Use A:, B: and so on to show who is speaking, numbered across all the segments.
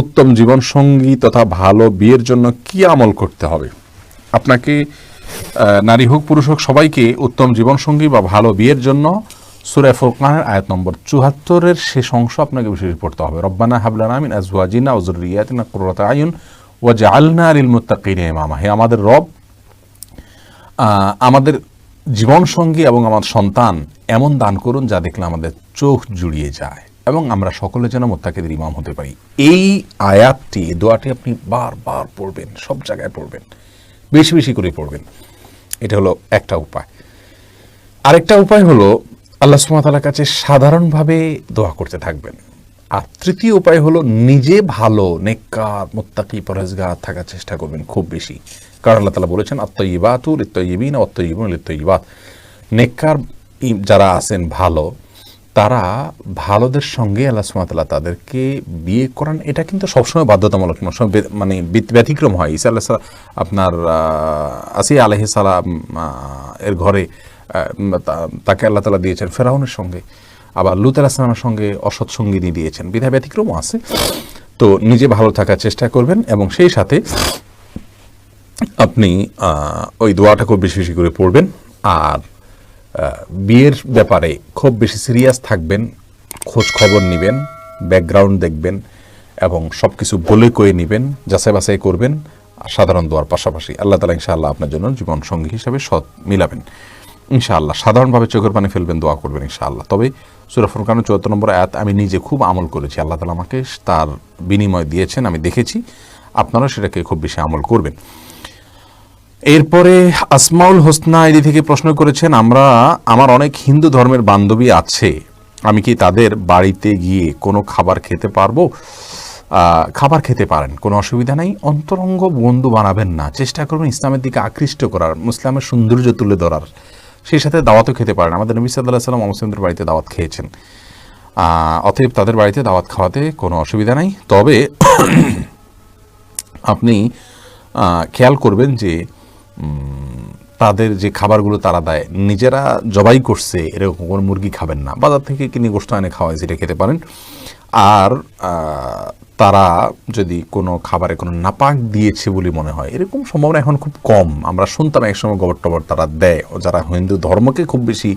A: উত্তম জীবন সঙ্গী তথা ভালো বিয়ের জন্য কি আমল করতে হবে? আপনাকে নারী হোক, পুরুষ হোক, সবাইকে উত্তম জীবন সঙ্গী বা ভালো বিয়ের জন্য সুরায় ফুরকানের আয়াত নম্বর চুহাত্তরের শেষ অংশ আপনাকে বিশেষ পড়তে হবে। রব্বানা হাবলানা মিন আজওয়াজিনা ওজুরিয়াতিনা কুররাতা আয়ুন ওয়া জাআলনা লিল মুত্তাকিনা ইমামা। হে আমাদের রব আমাদের জীবন সঙ্গী এবং আমার সন্তান এমন দান করুন যা দেখলে আমাদের চোখ জুড়িয়ে যায়। এবং আমরা সকলে যেন মোত্তাকিদের ইমাম হতে পারি। এই আয়াতটি, দোয়াটি আপনি বারবার পড়বেন, সব জায়গায় পড়বেন, বেশি বেশি করে পড়বেন। এটা হলো একটা উপায়। আরেকটা উপায় হলো, আল্লাহ সুমাতালার কাছে সাধারণভাবে দোয়া করতে থাকবেন। আর তৃতীয় উপায় হলো, নিজে ভালো, নেককার, মোত্তাকি পরেজগার থাকার চেষ্টা করবেন খুব বেশি। কারণ আল্লাহ তালা বলেছেন আত্মইবাতুল ইত্তইবিন অত্তইবুন ইত্তইবাত নেককার ই- যারা আছেন ভালো তারা ভালোদের সঙ্গে আল্লাহ সুমাতাল্লাহ তাদেরকে বিয়ে করান, এটা কিন্তু সবসময় বাধ্যতামূলক সব মানে ব্যতিক্রম হয়। ঈসা আল্লাহ আপনার আসি আলহি সালাম এর ঘরে তাকে আল্লাহ তালা দিয়েছেন ফেরাউনের সঙ্গে। আবার লুত আলাহিসামের সঙ্গে অসৎ সঙ্গিনী দিয়েছেন। বিধায় ব্যতিক্রমও আছে। তো নিজে ভালো থাকার চেষ্টা করবেন এবং সেই সাথে আপনি ওই দোয়াটা খুব বেশি বেশি করে পড়বেন। আর বিয়ের ব্যাপারে খুব বেশি সিরিয়াস থাকবেন, খোঁজ খবর নেবেন ব্যাকগ্রাউন্ড দেখবেন এবং সব কিছু বলে কয়ে নেবেন, যাচাই বাছাই করবেন সাধারণ দোয়ার পাশাপাশি আল্লাহ তালা ইনশাআল্লাহ আপনার জন্য জীবন সঙ্গী হিসাবে সৎ মিলাবেন। ইনশাআল্লাহ সাধারণভাবে চোখের পানি ফেলবেন, দোয়া করবেন ইনশাআল্লাহ। তবে সুরাফুল কানের চুয়াত্তর নম্বর আয়াত, আমি নিজে খুব আমল করেছি। আল্লাহ তালা আমাকে তার বিনিময় দিয়েছেন, আমি দেখেছি। আপনারা সেটাকে খুব বেশি আমল করবেন। এরপরে আসমাউল হোসনা এদি থেকে প্রশ্ন করেছেন, আমরা, আমার অনেক হিন্দু ধর্মের বান্ধবী আছে, আমি কি তাদের বাড়িতে গিয়ে কোনো খাবার খেতে পারব? খাবার খেতে পারেন, কোনো অসুবিধা নেই, অন্তরঙ্গ বন্ধু বানাবেন না, চেষ্টা করবেন ইসলামের দিকে আকৃষ্ট করার, মুসলামের সৌন্দর্য তুলে ধরার। সেই সাথে দাওয়াতও খেতে পারেন। আমাদের নবী সাল্লাহ সাল্লাম মুসলিমদের বাড়িতে দাওয়াত খেয়েছেন। অতএব তাদের বাড়িতে দাওয়াত খাওয়াতে কোনো অসুবিধা নেই। তবে আপনি খেয়াল করবেন যে তাদের যে খাবারগুলো তারা দেয়, নিজেরা জবাই করছে এরকম কোনো মুরগি খাবেন না। বাজার থেকে কিনে গোষ্ঠ এনে খাওয়ায় যেটা খেতে পারেন। আর তারা যদি কোনো খাবারে কোনো নাপাক দিয়েছে বলে মনে হয়, এরকম সম্ভাবনা এখন খুব কম। আমরা শুনতাম একসময় গোবর টবর তারা দেয়, যারা হিন্দু ধর্মকে খুব বেশি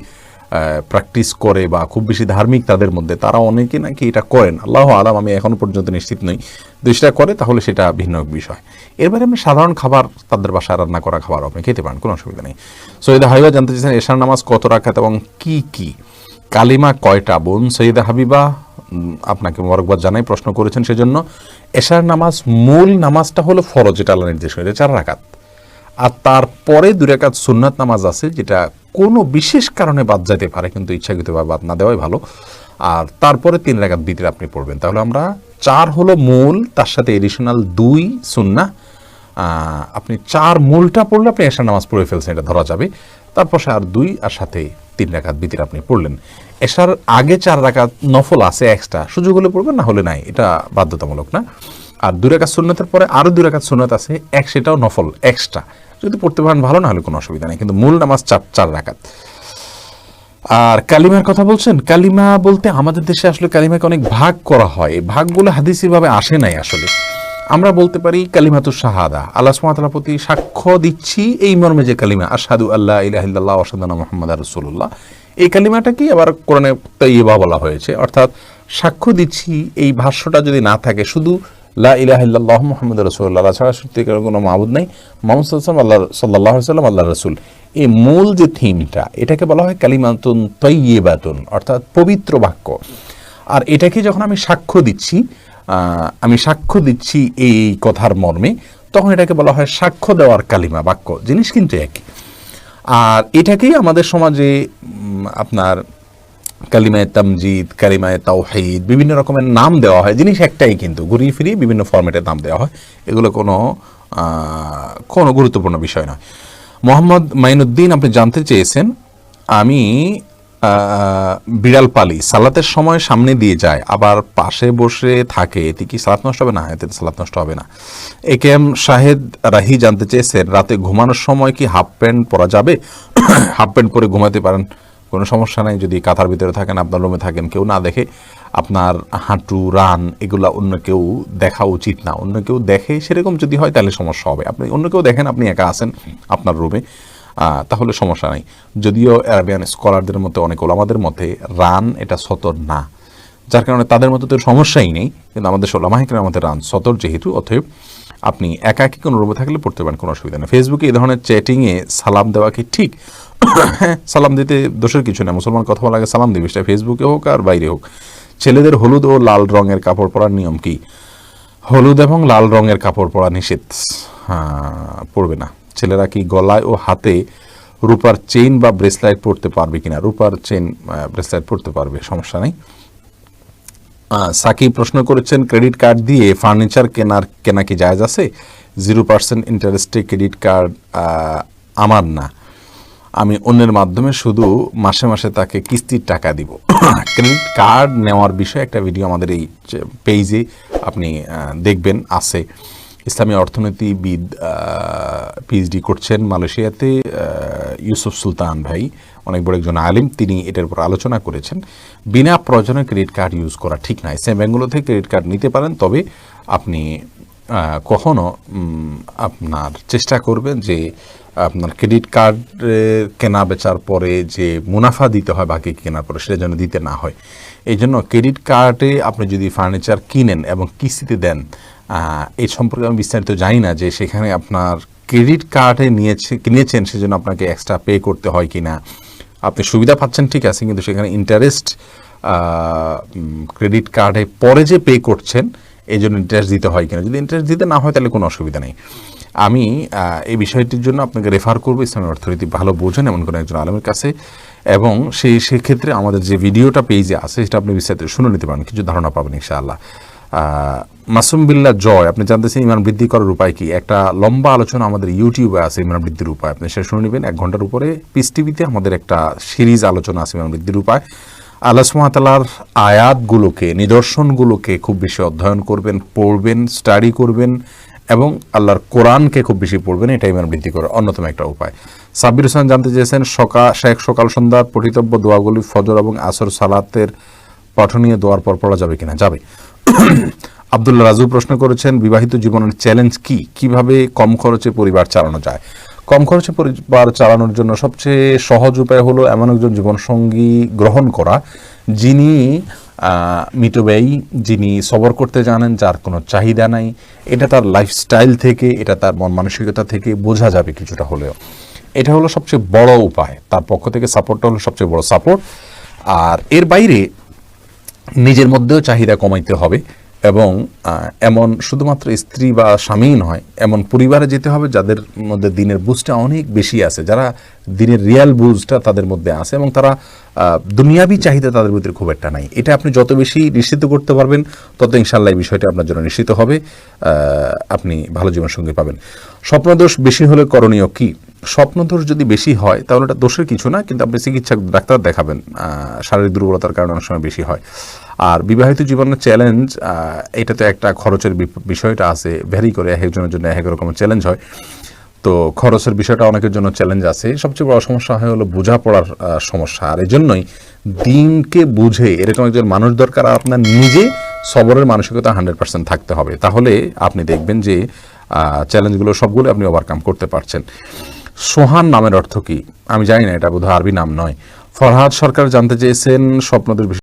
A: প্র্যাকটিস করে বা খুব বেশি ধার্মিক তাদের মধ্যে, তারা অনেকে নাকি এটা করেন। আল্লাহ আলাম, আমি এখনও পর্যন্ত নিশ্চিত নই। যদি সেটা করে, তাহলে সেটা ভিন্ন এক বিষয়। এরপরে আপনি সাধারণ খাবার, তাদের বাসায় রান্না করা খাবার আপনি খেতে পারেন, কোনো অসুবিধা নেই। সৈয়দা হাবিবা জানতে চাইছেন এশার নামাজ কত রাখাত এবং কি কি? কালিমা কয়টা বোন? সৈয়দা হাবিবা আপনাকে মোবারকবাদ জানাই, প্রশ্ন করেছেন সেজন্য। এশার নামাজ মূল নামাজটা হলো ফরজ এটা আল্লাহ নির্দেশ করেছে, চার রাকাত। আর তারপরে দুই রাকাত সুন্নাত নামাজ আছে, যেটা কোনো বিশেষ কারণে বাদ যাইতে পারে, কিন্তু ইচ্ছাকৃতভাবে বাদ না দেওয়াই ভালো। আর তারপরে তিন রাকাত বিতির আপনি পড়বেন। তাহলে আমরা চার হলো মূল, তার সাথে এডিশনাল দুই সুন্না। আপনি চার মূলটা পড়লে আপনি এশার নামাজ পড়ে ফেলছেন, এটা ধরা যাবে। তারপর সে আর দুই, আর সাথে তিন রাকাত বিতির আপনি পড়লেন। এশার আগে চার রাকাত নফল আছে এক্সট্রা সুযোগ হলে পড়বেন, না হলে নাই, এটা বাধ্যতামূলক না। আর দুই রাকাত সুন্নতের পরে আরও দুই রাকাত সুন্নত আছে, এক সেটাও নফল, এক্সট্রা। যদি পড়তে পারেন ভালো না হলে কোনো অসুবিধা নেই, কিন্তু মূল নামাজ চার চার রাকাত আর কালিমার কথা বলছেন? কালিমা বলতে আমাদের দেশে আসলে কালিমাকে অনেক ভাগ করা হয়। এই ভাগগুলো হাদিসি ভাবে আসে নাই আসলে। আমরা বলতে পারি কালিমাতু শাহাদা। আল্লাহ সুমাতার প্রতি সাক্ষ্য দিচ্ছি এই মর্মে যে কালিমা আসাদু আল্লাহ ইলাহিল্লাহ ওসাদানা মোহাম্মদ রসুল্লাহ এই কালিমাটা কি? আবার কোরআনে তৈবা বলা হয়েছে। অর্থাৎ সাক্ষ্য দিচ্ছি এই ভাষ্যটা যদি না থাকে, শুধু লা ইলাহিল্লাহ মোহাম্মদ রসুল্লাহ ছাড়া সত্যিকার কোনো মাহবুদ নাই। মোহাম্মদ আল্লাহ সাল্লাহ সাল্লাম আল্লাহ রসুল। এই মূল যে থিমটা, এটাকে বলা হয় কালিমাতুন তৈবাতুন অর্থাৎ পবিত্র বাক্য। আর এটাকে যখন আমি সাক্ষ্য দিচ্ছি আমি সাক্ষ্য দিচ্ছি এই কথার মর্মে, তখন এটাকে বলা হয় সাক্ষ্য দেওয়ার কালিমা বাক্য। জিনিস কিন্তু একই। আর এটাকেই আমাদের সমাজে আপনার কালিমায় তামজিদ, কালিমায় তাওহিদ, বিভিন্ন রকমের নাম দেওয়া হয়। জিনিস একটাই কিন্তু, ঘুরিয়ে ফিরিয়ে বিভিন্ন ফরম্যাটে নাম দেওয়া হয়। এগুলো কোনো কোনো গুরুত্বপূর্ণ বিষয় নয়। মোহাম্মদ মাইনুদ্দিন, আপনি জানতে চেয়েছেন, আমি বিড়াল পালি, সালাতের সময় সামনে দিয়ে যায়, আবার পাশে বসে থাকে, এতে কি সালাত নষ্ট হবে? না, এতে সালাত নষ্ট হবে না। A K M Shahed Rahi জানতে চেয়েছেন, রাতে ঘুমানোর সময় কি হাফ প্যান্ট পরা যাবে? হাফ প্যান্ট পরে ঘুমাতে পারেন। কোনো সমস্যা নাই। যদি কাঁথার ভিতরে থাকেন, আপনার রুমে থাকেন, কেউ না দেখে আপনার হাঁটু, রান এগুলা অন্য কেউ দেখা উচিত না। অন্য কেউ দেখে সেরকম যদি হয়, তাহলে সমস্যা হবে। আপনি অন্য কেউ দেখেন, আপনি একা আছেন আপনার রুমে তাহলে সমস্যা নাই। যদিও অ্যারাবিয়ান স্কলারদের মধ্যে অনেক ওলামাদের মধ্যে রান এটা সতর না। যার কারণে তাদের মধ্যে তো সমস্যাই নেই, কিন্তু আমাদের সোলামাহিকের আমাদের রান সতর যেহেতু, অতএব আপনি একা কোনো রুমে থাকলে পড়তে পারেন, কোনো অসুবিধা নেই। ফেসবুকে এই ধরনের চ্যাটিংয়ে সালাম দেওয়া কি ঠিক? সালাম দিতে দোষের কিছু নেই। মুসলমান কথা বলা আগে সালাম দিবি সেটা ফেসবুকে হোক আর বাইরে হোক। ছেলেদের হলুদ ও লাল রঙের কাপড় পরার নিয়ম কি? হলুদ এবং লাল রঙের কাপড় পরা নিষেধ। হ্যাঁ, পরবে না। ছেলেরা কি গলায় ও হাতে রূপার চেইন বা ব্রেসলাইট পরতে পারবে কিনা? রূপার চেইন ব্রেসলাইট পরতে পারবে সমস্যা নেই। সাকিব প্রশ্ন করেছেন ক্রেডিট কার্ড দিয়ে ফার্নিচার কেনার কেনা কি জায়েজ আছে? জিরো পার্সেন্ট ইন্টারেস্টে ক্রেডিট কার্ড আমার না। আমি অন্যের মাধ্যমে শুধু মাসে মাসে তাকে কিস্তির টাকা দিব। ক্রেডিট কার্ড নেওয়ার বিষয়ে একটা ভিডিও আমাদের এই পেজে আপনি দেখবেন, আছে। ইসলামী অর্থনীতিবিদ পিএইচডি করছেন মালয়েশিয়াতে ইউসুফ সুলতান ভাই। অনেক বড় একজন আলিম, তিনি এটার উপর আলোচনা করেছেন। বিনা প্রয়োজনে ক্রেডিট কার্ড ইউজ করা ঠিক নয় সেম ব্যাঙ্কগুলো থেকে ক্রেডিট কার্ড নিতে পারেন, তবে আপনি কখনো আপনার চেষ্টা করবেন যে আপনার ক্রেডিট কার্ড কেনা বেচার পরে যে মুনাফা দিতে হয়, বাকি কেনার পরে সেটা যেন দিতে না হয়। এই জন্য ক্রেডিট কার্ডে আপনি যদি ফার্নিচার কিনেন এবং কিস্তিতে দেন এই সম্পর্কে আমি বিস্তারিত জানি না যে সেখানে আপনার ক্রেডিট কার্ডে নিয়েছে, কিনেছেন, সেজন্য আপনাকে এক্সট্রা পে করতে হয় কি না আপনি সুবিধা পাচ্ছেন, ঠিক আছে, কিন্তু সেখানে ইন্টারেস্ট ক্রেডিট কার্ডে পরে যে পে করছেন এই জন্য ইন্টারেস্ট দিতে হয় কিনা। যদি ইন্টারেস্ট দিতে না হয়, তাহলে কোনো অসুবিধা নেই। আমি এই বিষয়টির জন্য আপনাকে রেফার করব, ইসলামী অর্থনীতি ভালো বোঝেন এমন কোনো একজন আলমের কাছে। এবং সেই সেক্ষেত্রে আমাদের যে ভিডিওটা পেজে আছে, সেটা আপনি বিস্তারিত শুনে নিতে পারেন, কিছু ধারণা পাবেন ইনশাআল্লাহ। মাসুম বিল্লাহ জয়, আপনি জানতেছেন ইমান বৃদ্ধি করার উপায় কি? একটা লম্বা আলোচনা আমাদের ইউটিউবে আছে ইমান বৃদ্ধির উপায়, আপনি সেটা শুনে নেবেন। এক ঘণ্টার উপরে পিস টিভিতে আমাদের একটা সিরিজ আলোচনা আছে ইমান বৃদ্ধির উপায়। আল্লাহ সুমাতালার আয়াতগুলোকে, নিদর্শনগুলোকে খুব বেশি অধ্যয়ন করবেন, পড়বেন স্টাডি করবেন এবং আল্লাহর কোরআনকে খুব বেশি পড়বেন, এটাই ইমান বৃদ্ধি করার অন্যতম একটা উপায়। সাব্বির হোসেন জানতে চেয়েছেন সকাল শেখ সকাল সন্ধ্যার পঠিতব্য দোয়াগুলি ফজর এবং আসর সালাতের পঠনীয় দোয়ার পর পড়া যাবে কিনা? যাবে। আব্দুল্লাহ রাজু প্রশ্ন করেছেন, বিবাহিত জীবনের চ্যালেঞ্জ কি? কীভাবে কম খরচে পরিবার চালানো যায়? কম খরচে পরিবার চালানোর জন্য সবচেয়ে সহজ উপায় হলো এমন একজন জীবনসঙ্গী গ্রহণ করা, যিনি আহ, মিতব্যয়ী যিনি সবর করতে জানেন যার কোনো চাহিদা নাই এটা তার লাইফস্টাইল থেকে এটা তার মন মানসিকতা থেকে বোঝা যাবে কিছুটা হলেও। এটা হলো সবচেয়ে বড় উপায়। তার পক্ষ থেকে সাপোর্টটা হলো সবচেয়ে বড় সাপোর্ট আর এর বাইরে নিজের মধ্যেও চাহিদা কমাইতে হবে এবং এমন শুধুমাত্র স্ত্রী বা স্বামী নয় এমন পরিবারে যেতে হবে যাদের মধ্যে দিনের বুঝটা অনেক বেশি আছে যারা দিনের রিয়াল বুঝটা তাদের মধ্যে আছে এবং তারা দুনিয়াবি চাহিদা তাদের ভিতরে খুব একটা নাই। এটা আপনি যত বেশি নিশ্চিত করতে পারবেন, তত ইনশাল্লাহ এই বিষয়টা আপনার জন্য নিশ্চিত হবে আপনি ভালো জীবনসঙ্গী পাবেন। স্বপ্নদোষ বেশি হলে করণীয় কি? স্বপ্নদোষ যদি বেশি হয়, তাহলে এটা দোষের কিছু না, কিন্তু আপনি চিকিৎসা ডাক্তার দেখাবেন শারীরিক দুর্বলতার কারণে অনেক সময় বেশি হয়। আর বিবাহিত জীবনের চ্যালেঞ্জ এটা তো একটা খরচের বিষয়টা আছে ভ্যারি করে এক একজনের জন্য এক এক রকমের চ্যালেঞ্জ হয়। তো খরচের বিষয়টা অনেকের জন্য চ্যালেঞ্জ আছে। সবচেয়ে বড় সমস্যা হয় হলো বোঝাপড়ার সমস্যা। আর এই জন্যই দিনকে বুঝে এরকম একজন মানুষ দরকার আপনার নিজে সবরের মানসিকতা হান্ড্রেড পার্সেন্ট থাকতে হবে। তাহলে আপনি দেখবেন যে চ্যালেঞ্জগুলো সবগুলো আপনি ওভারকাম করতে পারছেন। সোহান নামের অর্থ কি? আমি জানি না, এটা বোধহয় আরবি নাম নয়। ফরহাদ সরকার জানতে চেয়েছেন, স্বপ্নদের